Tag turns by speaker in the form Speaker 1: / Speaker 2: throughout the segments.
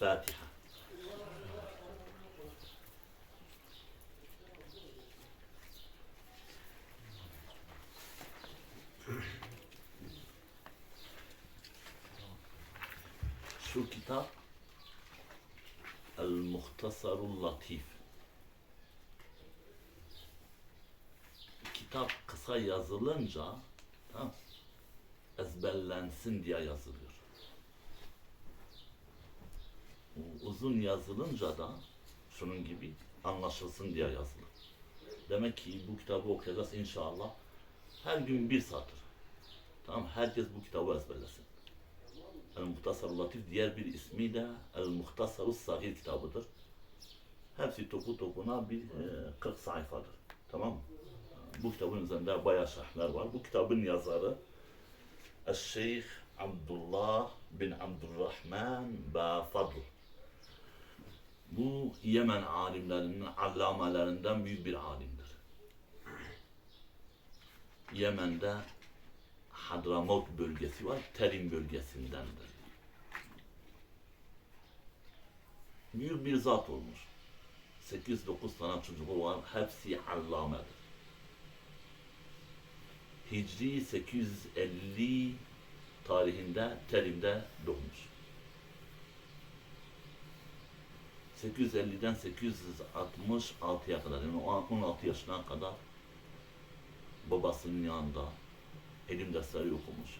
Speaker 1: El-Fatiha. Şu kitap El-Muhtasarul Latif. Kitap kısa yazılınca tamam, ezberlensin diye yazılıyor. Uzun yazılınca da şunun gibi anlaşılsın diye yazılır. Demek ki bu kitabı okuyacağız inşallah. Her gün bir satır. Tamam herkes bu kitabı ezberlesin. El Muhtasar Latif diğer bir ismi de El Muhtasar Sagir kitabıdır. Hepsi topu topuna bir e, 40 sayfadır. Tamam mı? Bu kitabın üzerinde bayağı şerhler var. Bu kitabın yazarı Şeyh Abdullah bin Abdurrahman Bafadl. Bu Yemen alimlerinin, allamelerinden büyük bir alimdir. Yemen'de Hadramot bölgesi var, Terim bölgesindendir. Büyük bir zat olmuş. 8-9 tane çocuğu var, hepsi allamedir. Hicri 850 tarihinde Terim'de doğmuş. 850'den 866'ya kadar yani 16 yaşına kadar babasının yanında ilim dersleri okumuş.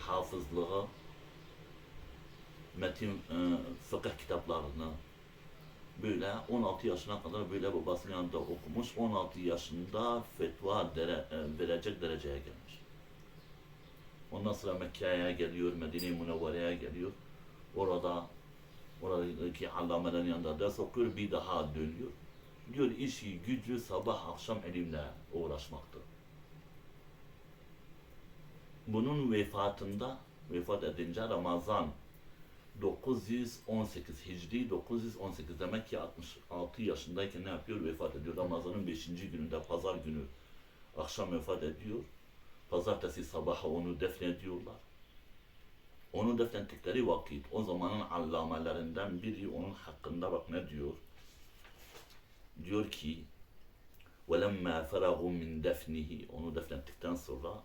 Speaker 1: Hafızlığı, metin, e, fıkıh kitaplarını böyle 16 yaşına kadar böyle babasının yanında okumuş. 16 yaşında fetva dere, e, verecek dereceye gelmiş. Ondan sonra Mekke'ye geliyor, Medine-i Münevvere'ye geliyor. Orada oradaki allamelerin yanında ders okuyor, bir daha dönüyor. Diyor işi, gücü sabah akşam ilimle uğraşmaktır. Bunun vefatında, vefat edince Ramazan 918 Hicri 918 demek ki 66 yaşındayken ne yapıyor? Vefat ediyor. Ramazan'ın 5. gününde pazar günü akşam vefat ediyor. Pazartesi sabaha onu defnediyorlar. Onu defnettikleri vakit o zamanın allamelerinden biri onun hakkında bak ne diyor? Diyor ki وَلَمَّا فَرَغُوا مِنْ دَفْنِهِ Onu defnettikten sonra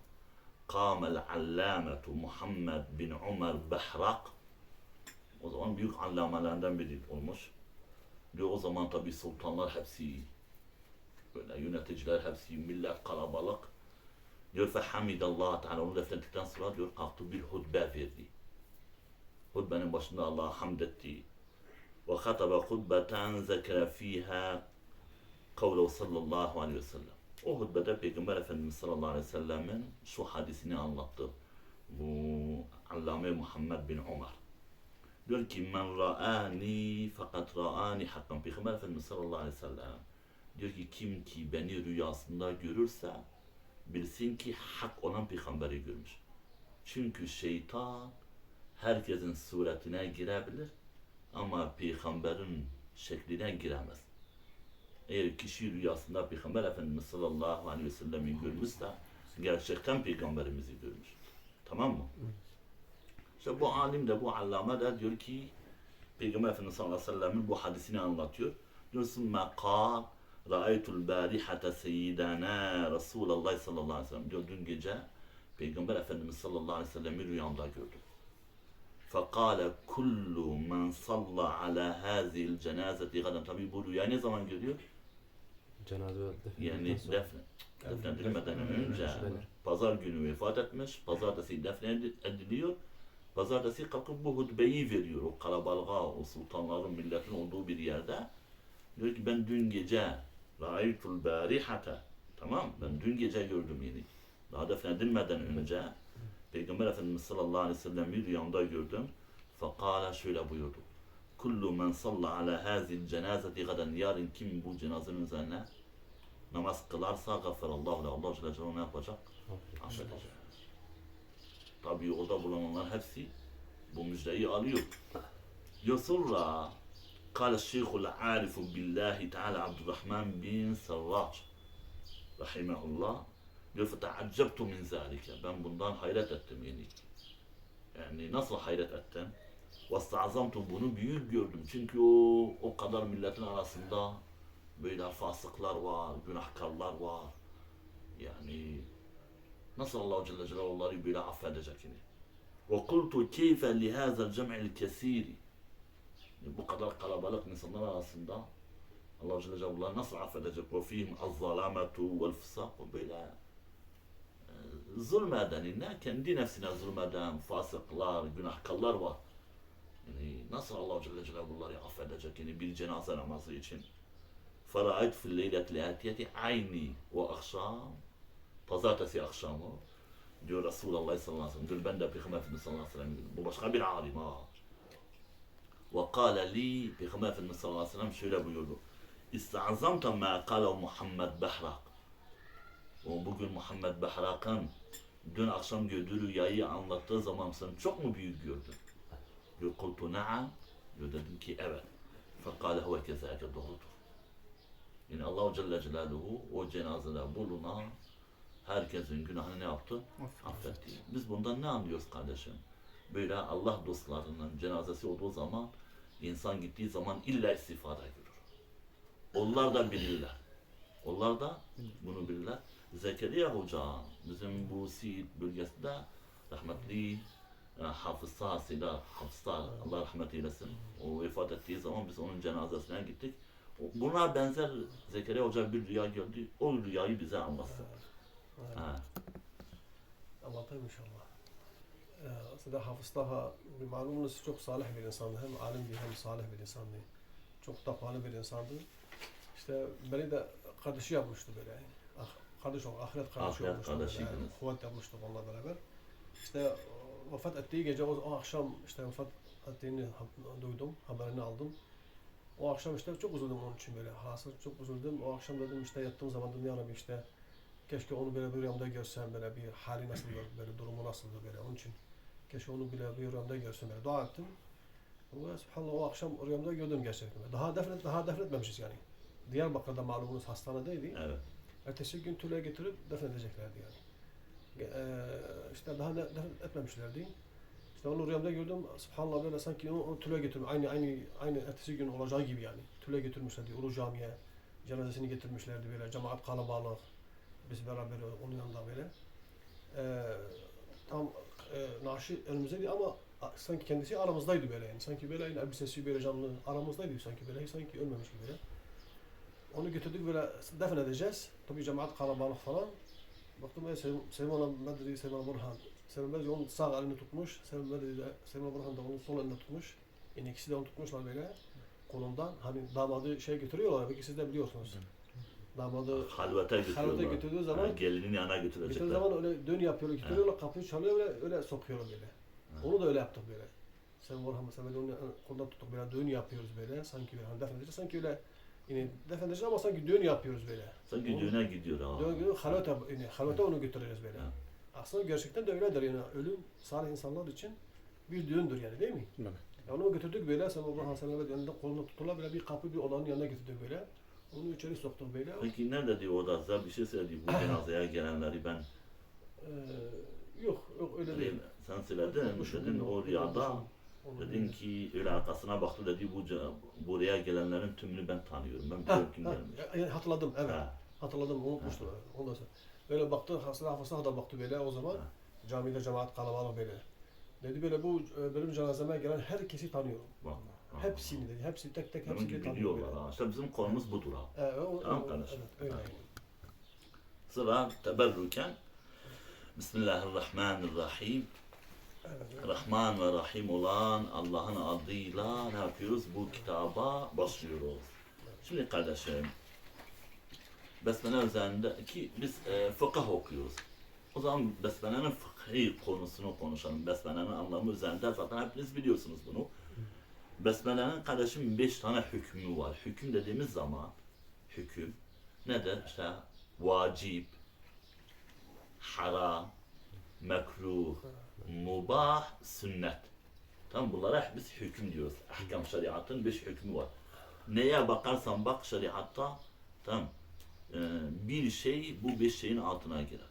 Speaker 1: قَامَ الْعَلَّامَةُ Muhammed bin Umar Behrak o zaman büyük allamelerinden biri olmuş. Diyor o zaman tabi sultanlar hepsi böyle yöneticiler hepsi millet kalabalık. Diyor fehamidallah Teala onu defnettikten sonra diyor kalktı bir hutbe verdi. Hutbenin başında Allah'a hamd etti. Ve hatabe hutbeten zekere fiha kavlu sallallahu aleyhi ve sellem. O hutbede Peygamber Efendimiz sallallahu aleyhi ve sellemin şu hadisini anlattı. Bu Allame Muhammed bin Umar. Diyor ki men ra'ani fakat ra'ani hakkan. Peygamber Efendimiz sallallahu aleyhi ve sellem diyor ki kim ki beni rüyasında görürse bilsin ki hak olan peygamberi görmüş. Çünkü şeytan herkesin suretine girebilir ama peygamberin şekline giremez. Eğer kişi rüyasında Peygamber Efendimiz sallallahu aleyhi ve sellem'i görmüşse gerçekten peygamberimizi görmüş. Tamam mı? İşte bu alim de bu allame de diyor ki Peygamber Efendimiz sallallahu aleyhi ve sellem'in bu hadisini anlatıyor. Diyorsun mekal Ra'aytul barihata seyyidana Resulullah sallallahu aleyhi ve sellem diyor dün gece Peygamber Efendimiz sallallahu aleyhi ve sellem'i rüyamda gördüm. Fekale kullu men salla ala hazil cenazeti gadan. Tabi bu rüya ne zaman görüyor?
Speaker 2: Cenaze
Speaker 1: Yani defne, defnedilmeden önce pazar günü vefat etmiş. Pazartesi defnediliyor. Pazartesi kalkıp bu hutbeyi veriyor o kalabalığa, o sultanların, milletin olduğu bir yerde. Diyor ki ben dün gece Ra'aytul barihata Tamam ben dün gece gördüm yeni. Daha defnedilmeden önce Peygamber Efendimiz sallallahu aleyhi ve sellem bir rüyamda gördüm. Fekala şöyle buyurdu. Kullu men salla ala hazil cenazeti gaden yarın kim bu cenazenin üzerine namaz kılarsa gaffarallahu le Allah Celle Celaluhu ne yapacak? Affedecek. Tabii orada bulunanlar hepsi bu müjdeyi alıyor. Diyor sonra قال الشيخ العارف بالله تعالى عبد الرحمن bin Sarraç rahimehullah diyor فَتَعَجَّبْتُ min zalike ben bundan hayret ettim yani yani nasıl hayret ettim Vestazamtu bunu büyük gördüm. Çünkü o o kadar milletin arasında böyle fasıklar var, günahkarlar var. Yani nasıl Allah Celle Celaluhu onları böyle affedecek yine? Ve kultu keyfe li hazal cem'il kesiri. Bu kadar kalabalık insanlar arasında Allah Celle Celaluhu onları nasıl affedecek? Ve fihim az-zalametu vel fısak böyle e, zulmeden, ne kendi nefsine zulmeden fasıklar, günahkarlar var. Yani nasıl Allah Celle Celaluhu bunları affedecek yani bir cenaze namazı için. Feraayt fil leyletil atiyeti ayni ve akşam pazartesi akşamı diyor Resulullah sallallahu aleyhi ve sellem diyor ben de Peygamber Efendimiz sallallahu aleyhi ve sellem bu başka bir alim ha. Ve kâle li Peygamber Efendimiz sallallahu aleyhi ve sellem şöyle buyurdu. İstazamta ma kâle Muhammed Behrak. O bugün Muhammed Behrak'ın dün akşam gördüğü rüyayı anlattığı zaman sen çok mu büyük gördün? Diyor kultu na'am. Diyor dedim ki evet. Fekale huve kezâke doğrudur. Yani Allah Celle Celaluhu o cenazede bulunan herkesin günahını ne yaptı? Affetti. Biz bundan ne anlıyoruz kardeşim? Böyle Allah dostlarının cenazesi olduğu zaman insan gittiği zaman illa istifade görür. Onlar da bilirler. Onlar da bunu bilirler. Zekeriya Hoca bizim bu Siirt bölgesinde rahmetli e, Hafız Sahası'yla Hafız Sağ, Allah rahmet eylesin. O vefat ettiği zaman biz onun cenazesine gittik. Buna benzer Zekeriya Hoca bir rüya gördü. O rüyayı bize anlattı. Ha.
Speaker 3: Anlatayım inşallah. Ee, aslında Hafız Taha malumunuz çok salih bir insandı. Hem alimdi hem salih bir insandı. Çok takvalı bir insandı. İşte beni de kardeşi yapmıştı böyle. Ah, kardeş ol, ahiret kardeşi
Speaker 1: Ahiret
Speaker 3: olmuştu.
Speaker 1: kardeşiydiniz.
Speaker 3: böyle. Kuvvet yapmıştık onunla beraber. İşte o vefat ettiği gece o, o akşam işte vefat ettiğini duydum, haberini aldım. O akşam işte çok üzüldüm onun için böyle. Hasıl çok üzüldüm. O akşam dedim işte yattığım zaman dedim ya Rabbi işte keşke onu böyle bir rüyamda görsem böyle bir hali nasıl böyle durumu nasıldı böyle onun için keşke onu bile bir rüyamda görsem böyle dua ettim. Ve subhanallah o akşam rüyamda gördüm gerçekten. Daha defnet daha defnetmemişiz yani. Diyarbakır'da malumunuz hastanedeydi.
Speaker 1: Evet.
Speaker 3: Ertesi gün tüle getirip defnedeceklerdi yani. Eee işte daha ne, defnet etmemişlerdi. İşte onu rüyamda gördüm. Subhanallah böyle sanki onu, onu tüle getirmiş. Aynı aynı aynı ertesi gün olacağı gibi yani. Tüle getirmişlerdi Ulu Cami'ye. Cenazesini getirmişlerdi böyle. Cemaat kalabalık. Biz beraber onun yanında böyle. Eee tam e, naaşı önümüzdeydi ama sanki kendisi aramızdaydı böyle yani. Sanki böyle elbisesi böyle canlı aramızdaydı sanki böyle. Sanki ölmemiş gibi böyle. Onu götürdük böyle defn edeceğiz. Tabii cemaat kalabalık falan. Baktım ya Selim, Selim Ana Bedri, Selim Ana Burhan. Selim Bedri onun sağ elini tutmuş. Selim Bedri de, Selim Burhan da onun sol elini tutmuş. Yani ikisi de onu tutmuşlar böyle kolundan. Hani damadı şey götürüyorlar. Belki siz de biliyorsunuz. Damadı
Speaker 1: Halvete götürüyorlar.
Speaker 3: halvete götürdüğü
Speaker 1: Ha,
Speaker 3: zaman
Speaker 1: gelinin yanına
Speaker 3: götürdüğü
Speaker 1: götürecekler.
Speaker 3: zaman öyle dön yapıyorlar, götürüyorlar, kapıyı çalıyor öyle, öyle sokuyorlar böyle. Onu da öyle yaptık böyle. Sen Burhan mesela böyle onu kolundan tutup böyle düğün yapıyoruz böyle. Sanki böyle hani defnedeceğiz. Sanki öyle yine defnedeceğiz ama sanki düğün yapıyoruz böyle.
Speaker 1: Sanki düğüne gidiyor ha.
Speaker 3: Düğün günü halvete, yani halvete onu götüreceğiz böyle.
Speaker 1: Ha.
Speaker 3: Aslında gerçekten de öyledir yani. Ölüm salih insanlar için bir düğündür yani değil mi?
Speaker 2: Evet.
Speaker 3: Yani onu götürdük böyle. Sen Burhan sen evet yanında kolunu tuttular böyle bir kapı bir odanın yanına getirdik böyle. Onu içeri soktuk böyle.
Speaker 1: Peki nerede diyor o da size bir şey söyledi bu cenazeye gelenleri ben
Speaker 3: Ee, yok yok öyle değil.
Speaker 1: sen söyledin dedin o rüyada
Speaker 3: Değil.
Speaker 1: ki öyle arkasına baktı dedi bu buraya gelenlerin tümünü ben tanıyorum ben
Speaker 3: Ha,
Speaker 1: biliyorum kim
Speaker 3: ha,
Speaker 1: gelmiş.
Speaker 3: yani hatırladım evet.
Speaker 1: Ha,
Speaker 3: Hatırladım unutmuştum. evet. Ondan sonra böyle baktı hasta hafızına da baktı böyle o zaman
Speaker 1: Ha.
Speaker 3: camide cemaat kalabalık böyle. Dedi böyle bu e, benim cenazeme gelen herkesi tanıyorum.
Speaker 1: bak. Ha.
Speaker 3: Hepsini dedi. Hepsi tek tek hepsini tanıyorum.
Speaker 1: biliyorlar ha. İşte bizim konumuz budur ha.
Speaker 3: Evet, o,
Speaker 1: Tamam kardeşim.
Speaker 3: Evet, öyle.
Speaker 1: Ha. Sıra teberrüken Bismillahirrahmanirrahim. Rahman ve Rahim olan Allah'ın adıyla ne yapıyoruz? Bu kitaba başlıyoruz. Şimdi kardeşim, Besmele üzerinde ki biz e, fıkıh okuyoruz. O zaman Besmele'nin fıkhi konusunu konuşalım. Besmele'nin anlamı üzerinde zaten hepiniz biliyorsunuz bunu. Besmele'nin kardeşim beş tane hükmü var. Hüküm dediğimiz zaman hüküm nedir? İşte vacip, haram, mekruh, mubah, sünnet. Tam bunlara biz hüküm diyoruz. Ahkam şeriatın beş hükmü var. Neye bakarsan bak şeriatta tam bir şey bu beş şeyin altına girer.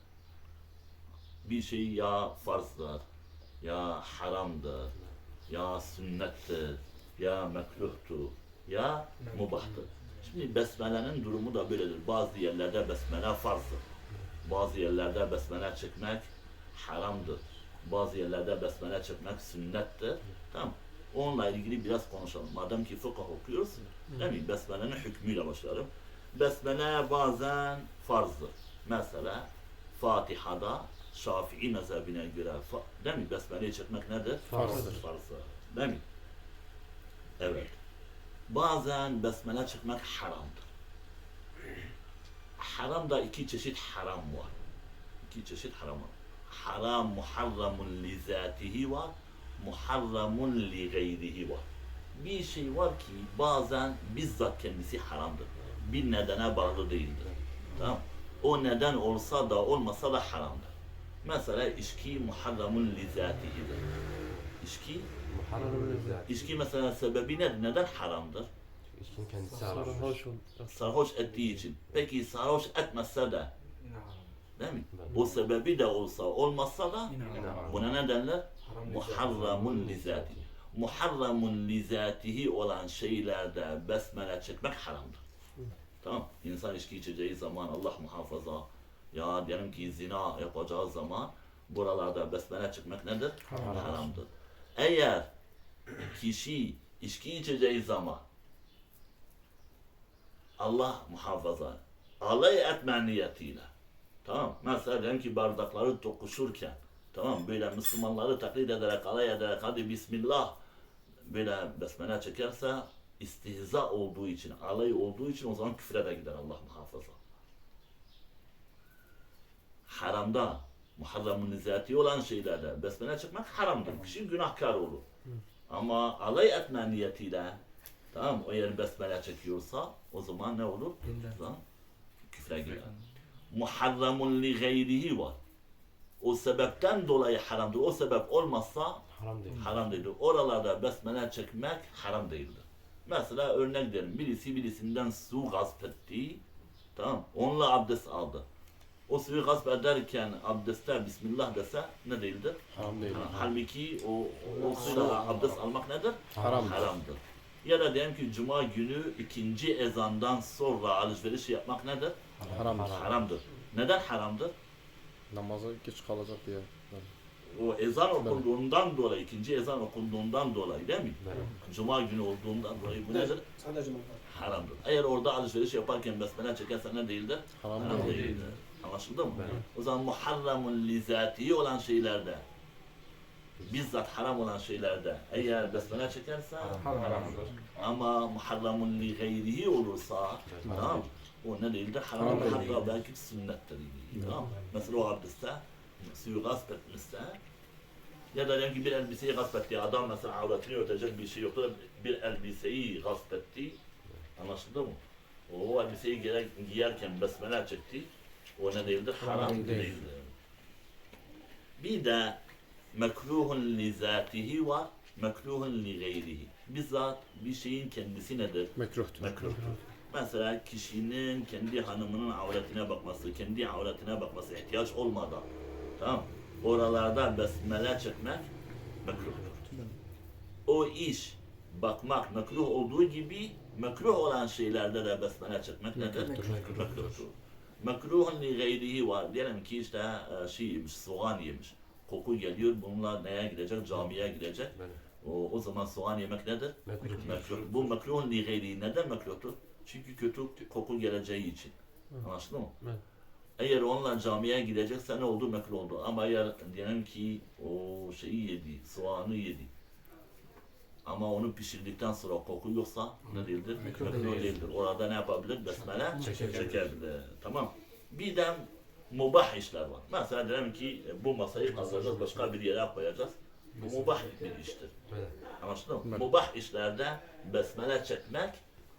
Speaker 1: Bir şey ya farzdır, ya haramdır, ya sünnettir, ya mekruhtur, ya mubahtır. Şimdi besmelenin durumu da böyledir. Bazı yerlerde besmele farzdır. Bazı yerlerde besmele çekmek haramdır. Bazı yerlerde besmele çekmek sünnettir. Tamam. Onunla ilgili biraz konuşalım. Madem ki fıkıh okuyoruz, değil mi? Besmelenin hükmüyle başlayalım. Besmele bazen farzdır. Mesela Fatiha'da Şafii mezhebine göre değil mi? Besmele'yi çekmek nedir?
Speaker 2: Farzdır.
Speaker 1: Farzdır. Değil mi? Evet. Bazen besmele çekmek haramdır. Haramda iki çeşit haram var. İki çeşit haram var. Haram muharramun li zatihi var. Muharramun li gayrihi var. Bir şey var ki bazen bizzat kendisi haramdır. Bir nedene bağlı değildir. Tamam. O neden olsa da olmasa da haramdır. Mesela içki muharramun li zatihidir. İçki, içki mesela sebebi nedir? Neden haramdır?
Speaker 2: İçkin kendisi.
Speaker 3: Sarhoş
Speaker 1: sarhoş ettiği için. Peki sarhoş etmezse de değil mi? O sebebi de olsa olmazsa da buna ne derler? Muharramun lizati. Muharramun lizatihi olan şeylerde besmele çekmek haramdır. Tamam. İnsan içki içeceği zaman Allah muhafaza ya diyelim ki zina yapacağı zaman buralarda besmele çekmek nedir?
Speaker 2: Haram.
Speaker 1: Haramdır. Eğer kişi içki içeceği zaman Allah muhafaza alay etme niyetiyle tamam mesela diyelim ki bardakları tokuşurken tamam böyle Müslümanları taklit ederek alay ederek hadi Bismillah böyle besmele çekerse istihza olduğu için alay olduğu için o zaman küfre de gider Allah muhafaza haramda muharramun nizati olan şeylerde besmele çıkmak haramdır. Kişi günahkar olur. Ama alay etme niyetiyle tamam o yer besmele çekiyorsa o zaman ne olur? Zaman küfre girer. Muharramun li gayrihi var. O sebepten dolayı haramdır. O sebep olmazsa
Speaker 2: Haram değil.
Speaker 1: haram değildir. Oralarda besmele çekmek haram değildir. Mesela örnek verin. Birisi birisinden su gasp etti. Tamam. Onunla abdest aldı. O suyu gasp ederken abdestte Bismillah dese ne değildir?
Speaker 2: Haram değil.
Speaker 1: Ha- Halbuki o, o suyla abdest almak nedir?
Speaker 2: Haramdır.
Speaker 1: Haramdır. Ya da diyelim ki cuma günü ikinci ezandan sonra alışveriş yapmak nedir?
Speaker 4: Haramdır.
Speaker 1: Haramdır. Neden haramdır?
Speaker 4: Namaza geç kalacak diye.
Speaker 1: O ezan okunduğundan dolayı, ikinci ezan okunduğundan dolayı değil mi?
Speaker 2: Evet.
Speaker 1: Cuma günü olduğundan dolayı bu nedir?
Speaker 3: Sadece cuma.
Speaker 1: Haramdır. Eğer orada alışveriş yaparken besmele çekersen ne değildir?
Speaker 4: Haram
Speaker 1: Haram
Speaker 4: değil.
Speaker 1: değildir. Anlaşıldı mı?
Speaker 2: Evet.
Speaker 1: O zaman muharramun lizatihi olan şeylerde bizzat haram olan şeylerde eğer besmele çekerse haramdır. Ama muharramun li gayrihi olursa tamam o ne değildir? Haram
Speaker 4: Haram
Speaker 1: hatta belki sünnettir. Tamam. Mesela o abdestte suyu gasp etmişse ya da diyelim ki bir elbiseyi gasp etti. Adam mesela avretini örtecek bir şey yoktu. Bir elbiseyi gasp etti. Anlaşıldı mı? O elbiseyi giyer, giyerken besmele çekti. O ne değildir? Haram
Speaker 4: değil.
Speaker 1: değildir. Bir de mekruhun li zatihi var, mekruhun li gayrihi. Bizzat bir şeyin kendisi nedir?
Speaker 4: Mekruhtur.
Speaker 1: Mekruhtur. Mesela kişinin kendi hanımının avretine bakması, kendi avretine bakması ihtiyaç olmadan, tamam oralarda besmele çekmek mekruhtur. O iş bakmak mekruh olduğu gibi mekruh olan şeylerde de besmele çekmek nedir? Mekruhtur. Mekruhun li gayrihi var. Diyelim ki işte e, şey yemiş, soğan yemiş. Koku geliyor, bunlar neye gidecek? Camiye gidecek. O, o zaman soğan yemek nedir?
Speaker 2: Mekruh.
Speaker 1: Mekruh. Bu mekruhun li gayri. Neden mekruhtur? Çünkü kötü koku geleceği için. Anlaşıldı mı?
Speaker 2: Evet.
Speaker 1: Eğer onunla camiye gidecekse ne oldu? Mekruh oldu. Ama eğer diyelim ki o şeyi yedi, soğanı yedi. Ama onu pişirdikten sonra koku yoksa ne değildir?
Speaker 2: Mekruh
Speaker 1: Mekruh
Speaker 2: değil.
Speaker 1: değildir. Orada ne yapabilir? Besmele
Speaker 2: Çekebilir.
Speaker 1: çekebilir. Tamam. Bir de mubah işler var. Mesela diyelim ki bu masayı kaldıracağız, başka bir yere koyacağız. Bu mubah bir iştir.
Speaker 2: Evet.
Speaker 1: Anlaşıldı mı?
Speaker 4: Evet.
Speaker 1: Mubah işlerde besmele çekmek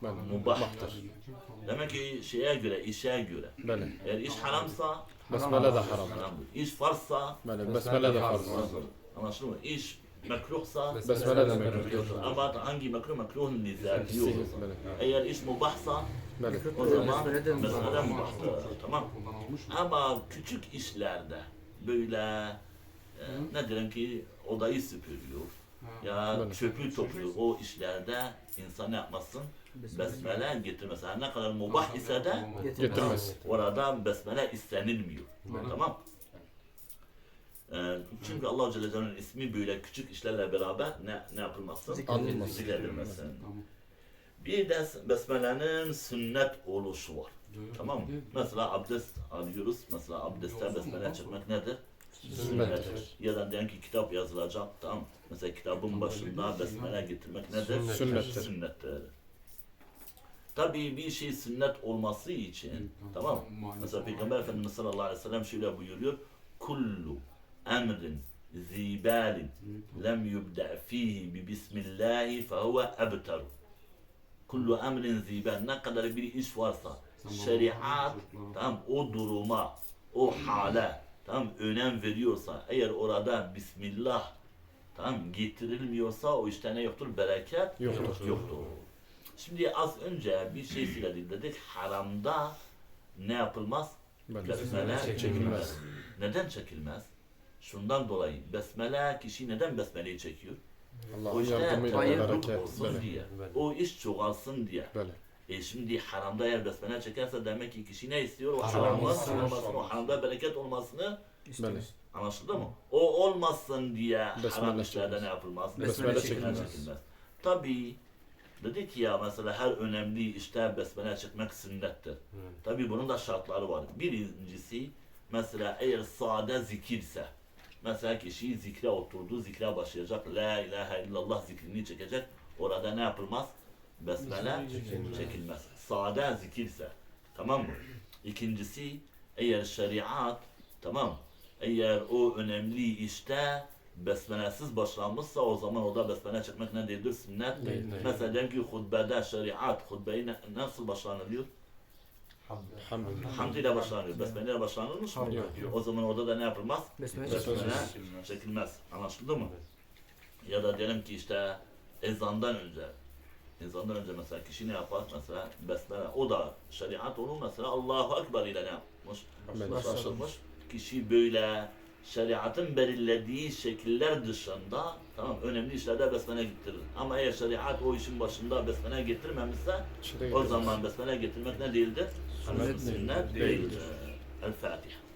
Speaker 4: Bəli.
Speaker 1: mubahtır. Demek ki şeye göre, işe göre.
Speaker 4: Bəli.
Speaker 1: Eğer iş haramsa
Speaker 4: Besmele de haram.
Speaker 1: haramdır. İş farzsa
Speaker 4: Bəli. Besmele de farz.
Speaker 1: farzdır. Anlaşıldı mı? İş mekruhsa
Speaker 4: Besmele de mekruhtur.
Speaker 1: ama hangi mekruh mekruhun nizati olursa. Eğer iş mubahsa
Speaker 4: Bəli.
Speaker 1: o zaman besmele mubahtır. Tamam. Ama küçük işlerde böyle e, ne diyelim ki odayı süpürüyor. ya çöpü topluyor. O işlerde insan ne yapmasın? Besmele getirmesi. Her ne kadar mubah ise de
Speaker 4: Getirmez.
Speaker 1: orada besmele istenilmiyor. Tamam. Ee, çünkü Allah Celle Celaluhu'nun ismi böyle küçük işlerle beraber ne ne yapılmasın?
Speaker 4: Anılmasın.
Speaker 1: Zikredilmesin. Bir de besmelenin sünnet oluşu var. Tamam mı? Mesela abdest alıyoruz. Mesela abdestte besmele çekmek nedir? Sünnettir. Ya da diyelim ki kitap yazılacak. Tamam. Mesela kitabın başında besmele getirmek nedir?
Speaker 4: Sünnettir.
Speaker 1: Sünnettir. Tabii bir şey sünnet olması için tamam Mesela Peygamber Efendimiz sallallahu aleyhi ve sellem şöyle buyuruyor. Kullu emrin zibalin lem yubda fihi bi bismillahi fehuve ebteru. Kullu emrin zibal ne kadar bir iş varsa şeriat tam o duruma o hale tam önem veriyorsa eğer orada Bismillah tam getirilmiyorsa o işte ne yoktur? Bereket
Speaker 4: Yoktur.
Speaker 1: yoktur. Şimdi az önce bir şey söyledik dedik haramda ne yapılmaz? Besmele
Speaker 2: çekilmez.
Speaker 1: çekilmez. Neden çekilmez? Şundan dolayı besmele kişi neden besmeleyi çekiyor? O
Speaker 4: Allah'ın
Speaker 1: işte
Speaker 4: bereket.
Speaker 1: olsun
Speaker 4: Böyle.
Speaker 1: diye.
Speaker 2: Böyle.
Speaker 1: O iş çoğalsın diye.
Speaker 4: Böyle.
Speaker 1: E şimdi haramda eğer besmele çekerse demek ki kişi ne istiyor? O
Speaker 2: Haram
Speaker 1: haramın
Speaker 2: olmasın.
Speaker 1: olmasını, o haramda bereket olmasını
Speaker 4: Böyle.
Speaker 1: anlaşıldı mı? O olmasın diye
Speaker 4: Besmele
Speaker 1: haram işlerde
Speaker 4: çekilmez.
Speaker 1: ne yapılmaz?
Speaker 4: Besmele
Speaker 2: çekilmez.
Speaker 1: Tabii dedik ya mesela her önemli işte besmele çekmek sünnettir. Tabii bunun da şartları var. Birincisi mesela eğer sade zikirse mesela kişi zikre oturdu, zikre başlayacak. La ilahe illallah zikrini çekecek. Orada ne yapılmaz? Besmele
Speaker 3: Çekilmez.
Speaker 1: çekilmez. Sade zikirse. Tamam mı? İkincisi eğer şeriat tamam eğer o önemli işte besmelesiz başlanmışsa o zaman o da besmele çekmek ne değildir? Sünnet.
Speaker 4: Değil.
Speaker 1: Mesela diyelim ki hutbede şeriat, hutbeyi ne- nasıl başlanılıyor?
Speaker 4: Hamd.
Speaker 1: Hamd ile başlanıyor. Besmele ile başlanılmış mı? O zaman orada da ne yapılmaz?
Speaker 5: Besmele
Speaker 1: Besmele
Speaker 5: çekilmez.
Speaker 1: Anlaşıldı mı? Ya da diyelim ki işte ezandan önce ezandan önce mesela kişi ne yapar? Mesela besmele. O da şeriat onu mesela Allahu Ekber ile ne yapmış? Başlatmış. Kişi böyle şeriatın belirlediği şekiller dışında tamam önemli işlerde besmele getirir. Ama eğer şeriat o işin başında besmele getirmemişse
Speaker 4: İşte
Speaker 1: o zaman besmele getirmek ne değildir?
Speaker 4: Sünnet
Speaker 1: Sünnet
Speaker 4: değildir.
Speaker 1: değildir. El Fatiha.